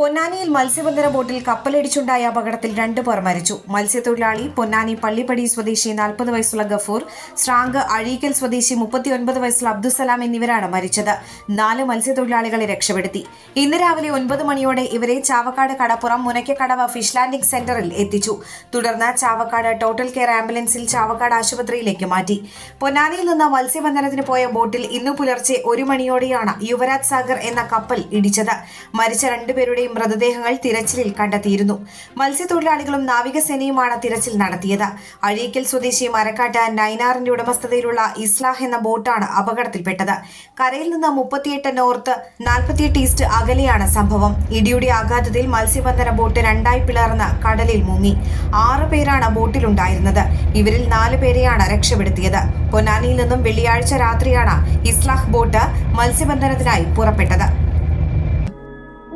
പൊന്നാനിയിൽ മത്സ്യബന്ധന ബോട്ടിൽ കപ്പലിടിച്ചുണ്ടായ അപകടത്തിൽ രണ്ടുപേർ മരിച്ചു. മത്സ്യത്തൊഴിലാളി പൊന്നാനി പള്ളിപ്പടി സ്വദേശി നാൽപ്പത് വയസ്സുള്ള ഗഫൂർ സ്രാങ്ക് അഴീക്കൽ സ്വദേശി മുപ്പത്തിയൊൻപത് വയസ്സുള്ള അബ്ദുസലാം എന്നിവരാണ് മരിച്ചത്. നാല് മത്സ്യത്തൊഴിലാളികളെ രക്ഷപ്പെടുത്തി. ഇന്ന് രാവിലെ ഒൻപത് മണിയോടെ ഇവരെ ചാവക്കാട് കടപ്പുറം മുനയ്ക്കക്കടവ് ഫിഷ് ലാൻഡിംഗ് സെന്ററിൽ എത്തിച്ചു. തുടർന്ന് ചാവക്കാട് ടോട്ടൽ കെയർ ആംബുലൻസിൽ ചാവക്കാട് ആശുപത്രിയിലേക്ക് മാറ്റി. പൊന്നാനിയിൽ നിന്ന് മത്സ്യബന്ധനത്തിന് പോയ ബോട്ടിൽ ഇന്നു പുലർച്ചെ ഒരു മണിയോടെയാണ് യുവരാജ് സാഗർ എന്ന കപ്പൽ ഇടിച്ചത്. മരിച്ച രണ്ടുപേരുടെയും മൃതദേഹങ്ങൾ തിരച്ചിലിൽ കണ്ടെത്തിയിരുന്നു. മത്സ്യത്തൊഴിലാളികളും നാവികസേനയുമാണ് തിരച്ചിൽ നടത്തിയത്. അഴീക്കൽ സ്വദേശി മരക്കാട്ട് നൈനാറിന്റെ ഉടമസ്ഥതയിലുള്ള ഇസ്ലാഹ് എന്ന ബോട്ടാണ് അപകടത്തിൽപ്പെട്ടത്. കരയിൽ നിന്ന് മുപ്പത്തിയെട്ട് നോർത്ത് നാൽപ്പത്തിയെട്ട് ഈസ്റ്റ് അകലെയാണ് സംഭവം. ഇടിയുടെ ആഘാതത്തിൽ മത്സ്യബന്ധന ബോട്ട് രണ്ടായി പിളർന്ന് കടലിൽ മുങ്ങി. ആറ് പേരാണ് ബോട്ടിലുണ്ടായിരുന്നത്. ഇവരിൽ നാല് പേരെയാണ് രക്ഷപ്പെടുത്തിയത്. പൊന്നാനിയിൽ നിന്നും വെള്ളിയാഴ്ച രാത്രിയാണ് ഇസ്ലാഹ് ബോട്ട് മത്സ്യബന്ധനത്തിനായി പുറപ്പെട്ടത്.